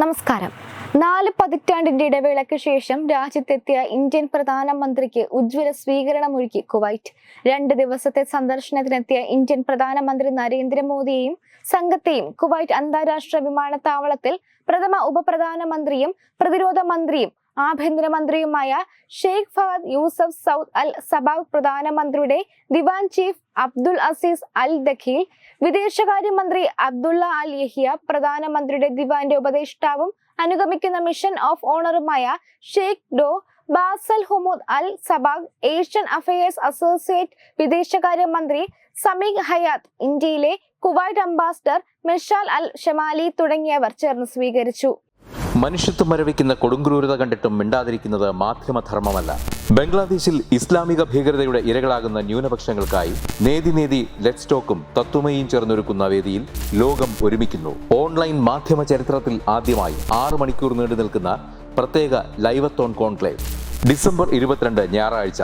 നമസ്കാരം. നാല് പതിറ്റാണ്ടിന്റെ ഇടവേളയ്ക്ക് ശേഷം രാജ്യത്തെത്തിയ ഇന്ത്യൻ പ്രധാനമന്ത്രിക്ക് ഉജ്ജ്വല സ്വീകരണമൊരുക്കി കുവൈറ്റ്. രണ്ട് ദിവസത്തെ സന്ദർശനത്തിനെത്തിയ ഇന്ത്യൻ പ്രധാനമന്ത്രി നരേന്ദ്രമോദിയെയും സംഘത്തെയും കുവൈറ്റ് അന്താരാഷ്ട്ര വിമാനത്താവളത്തിൽ പ്രഥമ ഉപപ്രധാനമന്ത്രിയും പ്രതിരോധ മന്ത്രിയും ആഭ്യന്തരമന്ത്രിയുമായ Sheikh Fahad Yousef Saud Al Sabah പ്രധാനമന്ത്രിയുടെ ദിവാൻ chief Abdul Aziz Al Dakheel വിദേശകാര്യമന്ത്രി അബ്ദുള്ള അൽ യഹിയ പ്രധാനമന്ത്രിയുടെ ദിവാന്റെ ഉപദേഷ്ടാവും അനുഗമിക്കുന്ന mission of ഓണറുമായ Sheikh Dr Basel Hamoud Al Sabah Asian affairs associate വിദേശകാര്യമന്ത്രി സമീഖ് ഹയാത്ത് ഇന്ത്യയിലെ Kuwait ambassador Mishal Al Shamali തുടങ്ങിയവർ ചേർന്ന് സ്വീകരിച്ചു. മനുഷ്യത്വം മരവിക്കുന്ന കൊടുങ്ക്രൂരത കണ്ടിട്ടും മിണ്ടാതിരിക്കുന്നത് മാധ്യമധർമ്മമല്ല. ബംഗ്ലാദേശിൽ ഇസ്ലാമിക ഭീകരതയുടെ ഇരകളാകുന്ന ന്യൂനപക്ഷങ്ങൾക്കായി നേതി നേതി ലെറ്റ് സ്റ്റോക്കും തത്വമയും ചേർന്നൊരുക്കുന്ന വേദിയിൽ ലോകം ഒരുമിക്കുന്നു. ഓൺലൈൻ മാധ്യമ ചരിത്രത്തിൽ ആദ്യമായി ആറു മണിക്കൂർ നീണ്ടു നിൽക്കുന്ന പ്രത്യേക ലൈവത്തോൺ കോൺക്ലേവ്. ഡിസംബർ ഇരുപത്തിരണ്ട് ഞായറാഴ്ച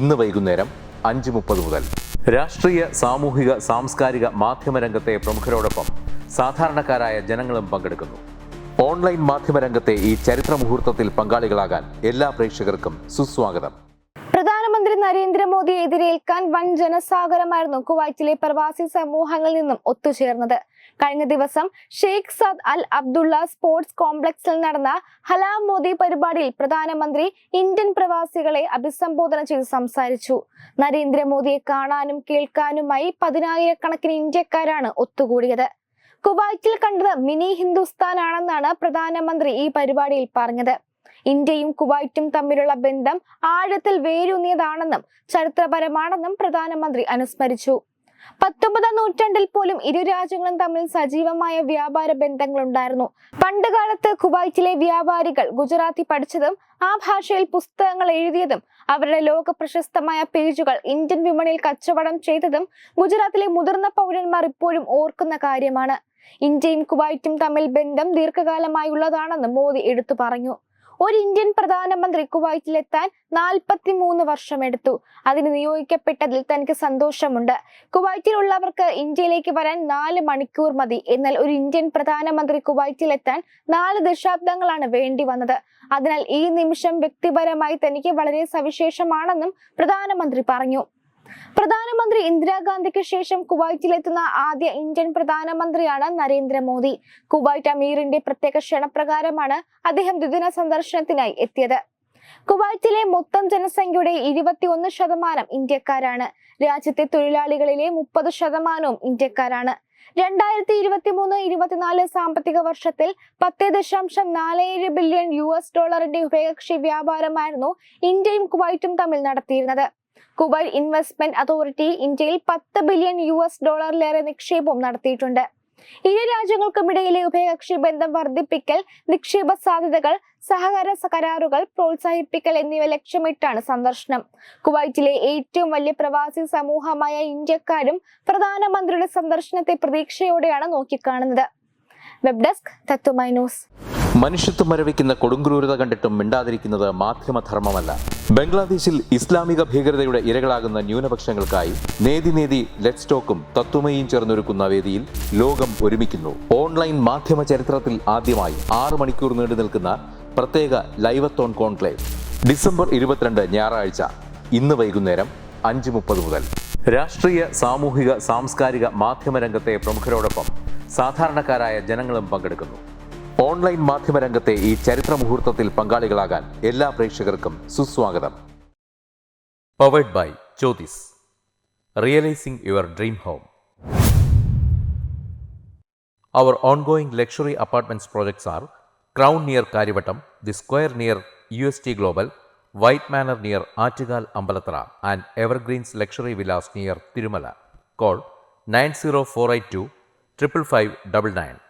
ഇന്ന് വൈകുന്നേരം അഞ്ച് മുപ്പത് മുതൽ. രാഷ്ട്രീയ സാമൂഹിക സാംസ്കാരിക മാധ്യമ രംഗത്തെ പ്രമുഖരോടൊപ്പം സാധാരണക്കാരായ ജനങ്ങളും പങ്കെടുക്കുന്നു. ഓൺലൈൻ മാധ്യമ രംഗത്തെ ഈ ചരിത്ര മുഹൂർത്തത്തിൽ പങ്കാളികളാകാൻ എല്ലാ പ്രേക്ഷകർക്കും സുസ്വാഗതം. പ്രധാനമന്ത്രി നരേന്ദ്രമോദിയെ എതിരേൽക്കാൻ വൻ ജനസാഗരമായിരുന്നു കുവൈറ്റിലെ പ്രവാസി സമൂഹങ്ങളിൽ നിന്നും ഒത്തുചേർന്നത്. കഴിഞ്ഞ ദിവസം Sheikh Saad Al Abdullah sports കോംപ്ലക്സിൽ നടന്ന ഹലാം മോദി പരിപാടിയിൽ പ്രധാനമന്ത്രി ഇന്ത്യൻ പ്രവാസികളെ അഭിസംബോധന ചെയ്ത് സംസാരിച്ചു. നരേന്ദ്രമോദിയെ കാണാനും കേൾക്കാനുമായി പതിനായിരക്കണക്കിന് ഇന്ത്യക്കാരാണ് ഒത്തുകൂടിയത്. കുവൈറ്റിൽ കണ്ടത് മിനി ഹിന്ദുസ്ഥാനാണെന്നാണ് പ്രധാനമന്ത്രി ഈ പരിപാടിയിൽ പറഞ്ഞത്. ഇന്ത്യയും കുവൈറ്റും തമ്മിലുള്ള ബന്ധം ആഴത്തിൽ വേരൂന്നിയതാണെന്നും ചരിത്രപരമാണെന്നും പ്രധാനമന്ത്രി അനുസ്മരിച്ചു. പത്തൊമ്പതാം നൂറ്റാണ്ടിൽ പോലും ഇരു രാജ്യങ്ങളും തമ്മിൽ സജീവമായ വ്യാപാര ബന്ധങ്ങൾ ബന്ധങ്ങളുണ്ടായിരുന്നു. പണ്ടുകാലത്ത് കുവൈറ്റിലെ വ്യാപാരികൾ ഗുജറാത്തി പഠിച്ചതും ആ ഭാഷയിൽ പുസ്തകങ്ങൾ എഴുതിയതും അവരുടെ ലോക പ്രശസ്തമായ പേജുകൾ ഇന്ത്യൻ വിപണിയിൽ കച്ചവടം ചെയ്തതും ഗുജറാത്തിലെ മുതിർന്ന പൗരന്മാർ ഇപ്പോഴും ഓർക്കുന്ന കാര്യമാണ്. ഇന്ത്യയും കുവൈറ്റും തമ്മിൽ ബന്ധം ദീർഘകാലമായുള്ളതാണെന്ന് മോദി എടുത്തു പറഞ്ഞു. ഒരു ഇന്ത്യൻ പ്രധാനമന്ത്രി കുവൈറ്റിലെത്താൻ നാൽപ്പത്തി മൂന്ന് വർഷമെടുത്തു. അതിന് നിയോഗിക്കപ്പെട്ടതിൽ തനിക്ക് സന്തോഷമുണ്ട്. കുവൈറ്റിലുള്ളവർക്ക് ഇന്ത്യയിലേക്ക് വരാൻ നാല് മണിക്കൂർ മതി. എന്നാൽ ഒരു ഇന്ത്യൻ പ്രധാനമന്ത്രി കുവൈറ്റിലെത്താൻ നാല് ദശാബ്ദങ്ങളാണ് വേണ്ടി വന്നത്. അതിനാൽ ഈ നിമിഷം വ്യക്തിപരമായി തനിക്ക് വളരെ സവിശേഷമാണെന്നും പ്രധാനമന്ത്രി പറഞ്ഞു. പ്രധാനമന്ത്രി ഇന്ദിരാഗാന്ധിക്ക് ശേഷം കുവൈറ്റിലെത്തുന്ന ആദ്യ ഇന്ത്യൻ പ്രധാനമന്ത്രിയാണ് നരേന്ദ്രമോദി. കുവൈറ്റ് അമീറിന്റെ പ്രത്യേക ക്ഷണപ്രകാരമാണ് അദ്ദേഹം ദ്വിദിന സന്ദർശനത്തിനായി എത്തിയത്. കുവൈറ്റിലെ മൊത്തം ജനസംഖ്യയുടെ ഇരുപത്തിയൊന്ന് ശതമാനം ഇന്ത്യക്കാരാണ്. രാജ്യത്തെ തൊഴിലാളികളിലെ മുപ്പത് ശതമാനവും ഇന്ത്യക്കാരാണ്. രണ്ടായിരത്തി ഇരുപത്തി മൂന്ന് ഇരുപത്തിനാല് സാമ്പത്തിക വർഷത്തിൽ പത്ത് ദശാംശം നാല് ഏഴ് ബില്യൺ യു എസ് ഡോളറിന്റെ ഉഭയകക്ഷി വ്യാപാരമായിരുന്നു ഇന്ത്യയും കുവൈറ്റും തമ്മിൽ നടത്തിയിരുന്നത്. കുവൈറ്റ് ഇൻവെസ്റ്റ്മെന്റ് അതോറിറ്റി ഇന്ത്യയിൽ പത്ത് ബില്യൺ യു എസ് ഡോളറിലേറെ നിക്ഷേപം നടത്തിയിട്ടുണ്ട്. ഇരു രാജ്യങ്ങൾക്കുമിടയിലെ ഉഭയകക്ഷി ബന്ധം വർദ്ധിപ്പിക്കൽ നിക്ഷേപ സാധ്യതകൾ സഹകരണ കരാറുകൾ പ്രോത്സാഹിപ്പിക്കൽ എന്നിവ ലക്ഷ്യമിട്ടാണ് സന്ദർശനം. കുവൈറ്റിലെ ഏറ്റവും വലിയ പ്രവാസി സമൂഹമായ ഇന്ത്യക്കാരും പ്രധാനമന്ത്രിയുടെ സന്ദർശനത്തെ പ്രതീക്ഷയോടെയാണ് നോക്കിക്കാണുന്നത്. Web desk Tatwamayi news. മനുഷ്യത്വം മരവിക്കുന്ന കൊടുങ്ക്രൂരത കണ്ടിട്ടും മിണ്ടാതിരിക്കുന്നത് മാധ്യമധർമ്മമല്ല. ബംഗ്ലാദേശിൽ ഇസ്ലാമിക ഭീകരതയുടെ ഇരകളാകുന്ന ന്യൂനപക്ഷങ്ങൾക്കായി നേതി നേതി ലെറ്റ് സ്റ്റോക്കും തത്വമയും ചേർന്നൊരുക്കുന്ന വേദിയിൽ ലോകം ഒരുമിക്കുന്നു. ഓൺലൈൻ മാധ്യമ ചരിത്രത്തിൽ ആദ്യമായി ആറു മണിക്കൂർ നീണ്ടു നിൽക്കുന്ന പ്രത്യേക ലൈവത്തോൺ കോൺക്ലേവ്. ഡിസംബർ ഇരുപത്തിരണ്ട് ഞായറാഴ്ച ഇന്ന് വൈകുന്നേരം അഞ്ച് മുപ്പത് മുതൽ. രാഷ്ട്രീയ സാമൂഹിക സാംസ്കാരിക മാധ്യമ രംഗത്തെ പ്രമുഖരോടൊപ്പം സാധാരണക്കാരായ ജനങ്ങളും പങ്കെടുക്കുന്നു. ഓൺലൈൻ മാധ്യമ രംഗത്തെ ഈ ചരിത്ര മുഹൂർത്തത്തിൽ പങ്കാളികളാകാൻ എല്ലാ പ്രേക്ഷകർക്കും സുസ്വാഗതം powered by Jyothis realising your dream home Our ongoing luxury apartments projects are Crown near Karivattam, The Square near UST Global, White Manor near Achigal Ambalatra, and Evergreens Luxury Villas near Tirumala. Call 90482 555